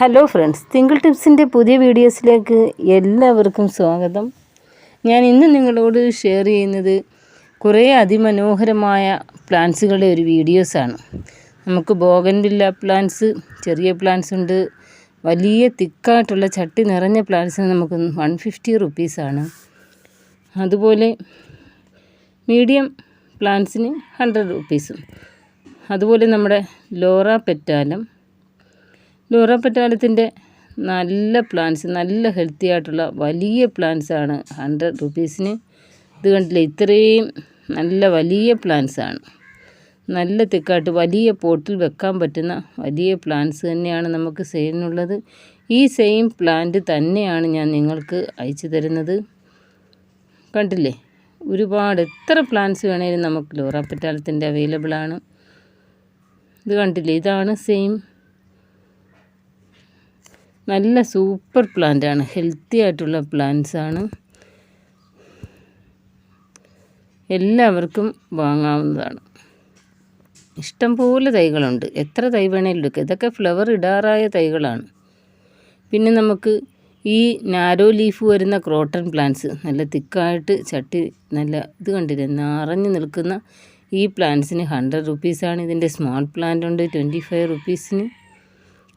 Hello friends twinkle ടിപ്സിന്റെ പുതിയ വീഡിയോസിലേക്ക് എല്ലാവർക്കും സ്വാഗതം. ഞാൻ ഇന്ന് നിങ്ങളോട് ഷെയർ ചെയ്യുന്നത് കുറേ അതിമനോഹരമായ പ്ലാന്റ്സുകളുടെ ഒരു വീഡിയോസാണ് നമുക്ക് ബോഗൻവില്ല പ്ലാന്റ്സ് ചെറിയ പ്ലാന്റ്സ് ഉണ്ട്. വലിയ തിക്കായിട്ടുള്ള ചട്ടി നിറഞ്ഞ പ്ലാന്റ്സിന് നമുക്ക് വൺ ഫിഫ്റ്റി റുപ്പീസാണ് അതുപോലെ മീഡിയം പ്ലാന്റ്സിന് ഹൺഡ്രഡ് റുപ്പീസും അതുപോലെ നമ്മുടെ ലോറ പെറ്റാലം ലോറ പെറ്റാലത്തിന്റെ നല്ല പ്ലാന്റ്സ് നല്ല ഹെൽത്തി ആയിട്ടുള്ള വലിയ പ്ലാന്റ്സ് ആണ്. ഹൺഡ്രഡ് റുപ്പീസിന് ഇത് കണ്ടില്ലേ? ഇത്രയും നല്ല വലിയ പ്ലാന്റ്സ് ആണ്. നല്ല തിക്കായിട്ട് വലിയ പോട്ടിൽ വെക്കാൻ പറ്റുന്ന വലിയ പ്ലാന്റ്സ് തന്നെയാണ് നമുക്ക് സെയിലിനുള്ളത് ഈ സെയിം പ്ലാന്റ് തന്നെയാണ് ഞാൻ നിങ്ങൾക്ക് അയച്ചു തരുന്നത്. കണ്ടില്ലേ? ഒരുപാട് എത്ര പ്ലാന്റ്സ് വേണേലും നമുക്ക് ലോറ അവൈലബിളാണ് ഇത് കണ്ടില്ലേ? ഇതാണ് സെയിം നല്ല സൂപ്പർ പ്ലാന്റ് ആണ്. ഹെൽത്തി ആയിട്ടുള്ള പ്ലാന്റ്സ് ആണ്. എല്ലാവർക്കും വാങ്ങാവുന്നതാണ്. ഇഷ്ടംപോലെ തൈകളുണ്ട്. എത്ര തൈ വേണേലും എടുക്കുക ഇതൊക്കെ ഫ്ലവർ ഇടാറായ തൈകളാണ്. പിന്നെ നമുക്ക് ഈ നാരോ ലീഫ് വരുന്ന ക്രോട്ടൺ പ്ലാന്റ്സ് നല്ല തിക്കായിട്ട് ചട്ടി നല്ല ഇത് കണ്ടില്ലേ? നിറഞ്ഞു നിൽക്കുന്ന ഈ പ്ലാന്റ്സിന് ഹൺഡ്രഡ് റുപ്പീസാണ് ഇതിന്റെ സ്മോൾ പ്ലാന്റ് ഉണ്ട്. ട്വന്റി ഫൈവ് റുപ്പീസിന്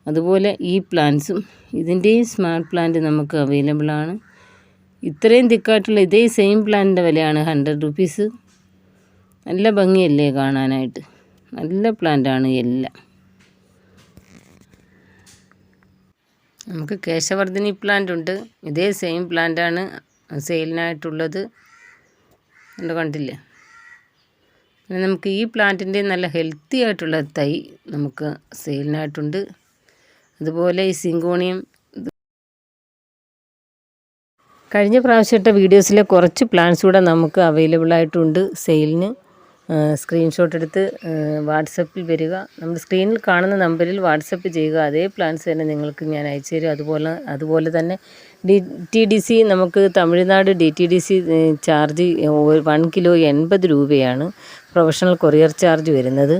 അതുപോലെ ഈ പ്ലാന്റ്സും ഇതിന്റെയും സ്മാർട്ട് പ്ലാന്റ് നമുക്ക് അവൈലബിൾ ആണ്. ഇത്രയും തിക്കായിട്ടുള്ള ഇതേ സെയിം പ്ലാന്റിന്റെ വിലയാണ് ഹൺഡ്രഡ് റുപ്പീസ് നല്ല ഭംഗിയല്ലേ കാണാനായിട്ട്? നല്ല പ്ലാന്റാണ് എല്ലാം. നമുക്ക് കേശവർദ്ധിനി പ്ലാന്റ് ഉണ്ട്. ഇതേ സെയിം പ്ലാന്റാണ് സെയിലിനായിട്ടുള്ളത് കണ്ടു കണ്ടില്ലേ? പിന്നെ നമുക്ക് ഈ പ്ലാന്റിന്റെ നല്ല ഹെൽത്തി ആയിട്ടുള്ള തൈ നമുക്ക് സെയിലിനായിട്ടുണ്ട് അതുപോലെ ഈ സിങ്കോണിയം കഴിഞ്ഞ പ്രാവശ്യത്തെ വീഡിയോസിലെ കുറച്ച് പ്ലാൻസ് കൂടെ നമുക്ക് അവൈലബിൾ ആയിട്ടുണ്ട് സെയിലിന് സ്ക്രീൻഷോട്ട് എടുത്ത് വാട്സപ്പിൽ വരിക. നമ്മൾ സ്ക്രീനിൽ കാണുന്ന നമ്പറിൽ വാട്സപ്പ് ചെയ്യുക. അതേ പ്ലാൻസ് തന്നെ നിങ്ങൾക്ക് ഞാൻ അയച്ചു തരും. അതുപോലെ അതുപോലെ തന്നെ ഡി ടി ഡി സി നമുക്ക് Tamil Nadu D T D C charge one kilo എൺപത് രൂപയാണ് പ്രൊഫഷണൽ കൊറിയർ ചാർജ് വരുന്നത്.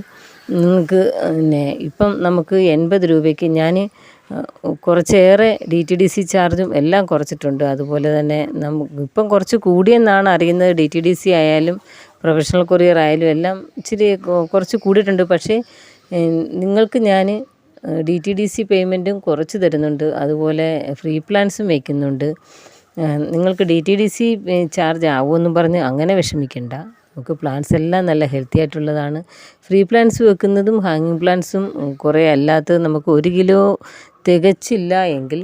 നിങ്ങൾക്ക് പിന്നെ ഇപ്പം നമുക്ക് എൺപത് രൂപയ്ക്ക് ഞാൻ കുറച്ചേറെ ഡി ടി ഡി സി ചാർജും എല്ലാം കുറച്ചിട്ടുണ്ട്. അതുപോലെ തന്നെ നമുക്ക് ഇപ്പം കുറച്ച് കൂടിയെന്നാണ് അറിയുന്നത്. ഡി ടി ഡി സി ആയാലും പ്രൊഫഷണൽ കൊറിയർ ആയാലും എല്ലാം ഇച്ചിരി കുറച്ച് കൂടിയിട്ടുണ്ട്. പക്ഷേ നിങ്ങൾക്ക് ഞാൻ ഡി ടി ഡി സി പേയ്മെന്റും കുറച്ച് തരുന്നുണ്ട്. അതുപോലെ ഫ്രീ പ്ലാൻസും വയ്ക്കുന്നുണ്ട് നിങ്ങൾക്ക് D T D C charge ആവുമെന്നും പറഞ്ഞ് അങ്ങനെ വിഷമിക്കണ്ട. നമുക്ക് പ്ലാന്റ്സ് എല്ലാം നല്ല ഹെൽത്തി ആയിട്ടുള്ളതാണ്. ഫ്രീ പ്ലാന്റ്സ് വെക്കുന്നതും ഹാങ്ങിങ് പ്ലാന്റ്സും കുറേ അല്ലാത്തത് നമുക്ക് ഒരു കിലോ തികച്ചില്ല എങ്കിൽ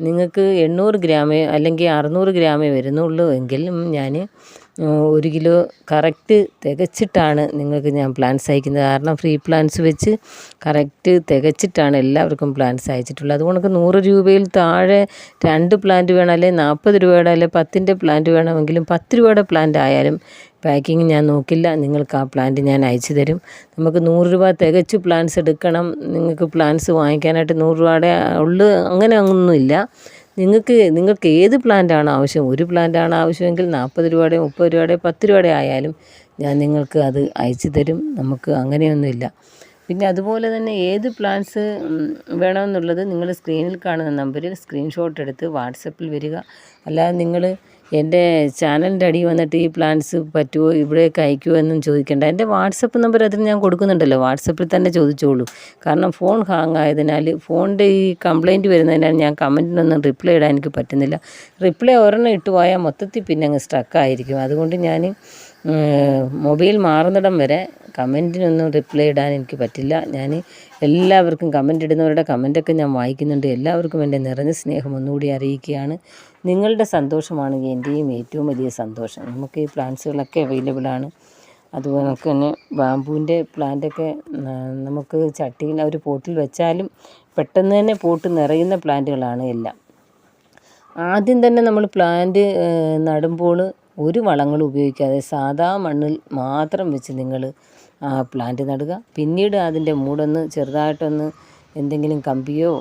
നിങ്ങൾക്ക് എണ്ണൂറ് ഗ്രാമേ അല്ലെങ്കിൽ അറുന്നൂറ് ഗ്രാമേ വരുന്നുള്ളൂ എങ്കിലും ഞാൻ ഒരു കിലോ കറക്റ്റ് തികച്ചിട്ടാണ് നിങ്ങൾക്ക് ഞാൻ പ്ലാൻസ് അയക്കുന്നത്. കാരണം ഫ്രീ പ്ലാൻസ് വെച്ച് കറക്റ്റ് തികച്ചിട്ടാണ് എല്ലാവർക്കും പ്ലാൻസ് അയച്ചിട്ടുള്ളത്. അതുകൊണ്ട് നൂറ് രൂപയിൽ താഴെ രണ്ട് പ്ലാന്റ് വേണം അല്ലെങ്കിൽ നാൽപ്പത് രൂപയുടെ അല്ലെങ്കിൽ പത്തിന്റെ പ്ലാന്റ് വേണമെങ്കിലും പത്ത് രൂപയുടെ പ്ലാന്റ് ആയാലും പാക്കിങ് ഞാൻ നോക്കില്ല. നിങ്ങൾക്ക് ആ പ്ലാന്റ് ഞാൻ അയച്ചു തരും. നമുക്ക് നൂറ് രൂപ തികച്ച് പ്ലാൻസ് എടുക്കണം. നിങ്ങൾക്ക് പ്ലാൻസ് വാങ്ങിക്കാനായിട്ട് നൂറ് രൂപയുടെ ഉള്ളു അങ്ങനെ ഒന്നുമില്ല നിങ്ങൾക്ക് നിങ്ങൾക്ക് ഏത് പ്ലാന്റാണ് ആവശ്യം? ഒരു പ്ലാന്റാണ് ആവശ്യമെങ്കിൽ നാൽപ്പത് രൂപയുടെ മുപ്പത് രൂപയുടെ പത്ത് രൂപയുടെ ആയാലും ഞാൻ നിങ്ങൾക്ക് അത് അയച്ചു തരും. നമുക്ക് അങ്ങനെയൊന്നുമില്ല. പിന്നെ അതുപോലെ തന്നെ ഏത് പ്ലാൻസ് വേണമെന്നുള്ളത് നിങ്ങൾ സ്ക്രീനിൽ കാണുന്ന നമ്പറിൽ സ്ക്രീൻഷോട്ട് എടുത്ത് വാട്സപ്പിൽ വരിക. അല്ലാതെ നിങ്ങൾ എന്റെ ചാനലിന്റെ അടി വന്നിട്ട് ഈ പ്ലാൻസ് പറ്റുമോ ഇവിടേക്ക് അയക്കുമോ എന്നും ചോദിക്കേണ്ട. എന്റെ വാട്സപ്പ് നമ്പർ അതിന് ഞാൻ കൊടുക്കുന്നുണ്ടല്ലോ. വാട്സപ്പിൽ തന്നെ ചോദിച്ചോളൂ. കാരണം ഫോൺ ഹാങ് ആയതിനാൽ ഫോണിന്റെ ഈ കംപ്ലയിന്റ് വരുന്നതിനാൽ ഞാൻ കമന്റിനൊന്നും റിപ്ലൈ ഇടാൻ എനിക്ക് പറ്റുന്നില്ല. റിപ്ലൈ ഒരെണ്ണം ഇട്ട് പോയാൽ മൊത്തത്തിൽ പിന്നെ അങ്ങ് സ്റ്റക്കായിരിക്കും അതുകൊണ്ട് ഞാൻ മൊബൈൽ മാറുന്നിടം വരെ കമന്റിനൊന്നും റിപ്ലൈ ഇടാൻ എനിക്ക് പറ്റില്ല. ഞാൻ എല്ലാവർക്കും കമന്റ് ഇടുന്നവരുടെ കമന്റൊക്കെ ഞാൻ വായിക്കുന്നുണ്ട്. എല്ലാവർക്കും എന്റെ നിറഞ്ഞ സ്നേഹം ഒന്നുകൂടി അറിയിക്കുകയാണ്. നിങ്ങളുടെ സന്തോഷമാണ് എന്റെയും ഏറ്റവും വലിയ സന്തോഷം. നമുക്ക് ഈ പ്ലാന്റ്സുകളൊക്കെ അവൈലബിൾ ആണ്. അതുപോലെ തന്നെ ബാമ്പൂവിന്റെ പ്ലാന്റൊക്കെ നമുക്ക് ചട്ടിയിൽ ഒരു പോട്ടിൽ വെച്ചാലും പെട്ടെന്ന് തന്നെ പോട്ട് നിറയുന്ന പ്ലാന്റുകളാണ് എല്ലാം. ആദ്യം തന്നെ നമ്മൾ പ്ലാന്റ് നടുമ്പോൾ ഒരു വളങ്ങളും ഉപയോഗിക്കാതെ സാധാ മണ്ണിൽ മാത്രം വെച്ച് നിങ്ങൾ ആ പ്ലാന്റ് നടുക. പിന്നീട് അതിന്റെ മൂടൊന്ന് ചെറുതായിട്ടൊന്ന് എന്തെങ്കിലും കമ്പിയോ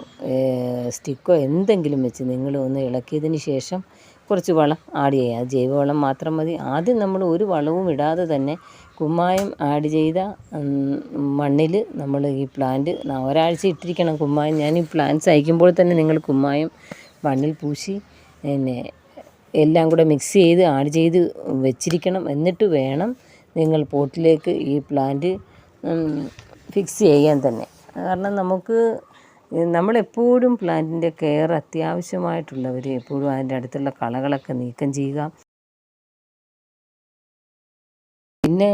സ്റ്റിക്കോ എന്തെങ്കിലും വെച്ച് നിങ്ങൾ ഒന്ന് ഇളക്കിയതിന് ശേഷം കുറച്ച് വളം ആഡ് ചെയ്യുക. ജൈവവളം മാത്രം മതി. ആദ്യം നമ്മൾ ഒരു വളവും ഇടാതെ തന്നെ കുമ്മായം ആഡ് ചെയ്ത മണ്ണിൽ നമ്മൾ ഈ പ്ലാന്റ് ഒരാഴ്ച ഇട്ടിരിക്കണം കുമ്മായം. ഞാൻ ഈ പ്ലാന്റ്സ് അയക്കുമ്പോൾ തന്നെ നിങ്ങൾ കുമ്മായം മണ്ണിൽ പൂശി പിന്നെ എല്ലാം കൂടെ മിക്സ് ചെയ്ത് ആഡ് ചെയ്ത് വെച്ചിരിക്കണം. എന്നിട്ട് വേണം നിങ്ങൾ പോട്ടിലേക്ക് ഈ പ്ലാന്റ് ഫിക്സ് ചെയ്യാൻ തന്നെ. കാരണം നമുക്ക് നമ്മളെപ്പോഴും പ്ലാന്റിന്റെ കെയർ അത്യാവശ്യമായിട്ടുള്ളവർ എപ്പോഴും അതിന്റെ അടുത്തുള്ള കളകളൊക്കെ നീക്കം ചെയ്യുക. പിന്നെ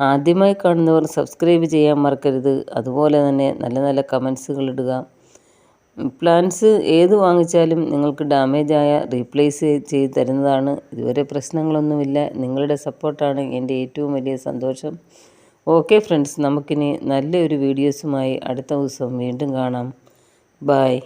ആദ്യമായി കാണുന്നവർ സബ്സ്ക്രൈബ് ചെയ്യാൻ മറക്കരുത്. അതുപോലെ തന്നെ നല്ല നല്ല കമൻസുകൾ ഇടുക. പ്ലാൻസ് ഏത് വാങ്ങിച്ചാലും നിങ്ങൾക്ക് ഡാമേജ് ആയ റീപ്ലേസ് ചെയ്ത് തരുന്നതാണ്. ഇതുവരെ പ്രശ്നങ്ങളൊന്നുമില്ല. നിങ്ങളുടെ സപ്പോർട്ടാണ് എന്റെ ഏറ്റവും വലിയ സന്തോഷം. ഓക്കെ ഫ്രണ്ട്സ് നമുക്കിനി നല്ലൊരു വീഡിയോസുമായി അടുത്ത ദിവസം വീണ്ടും കാണാം. ബായ്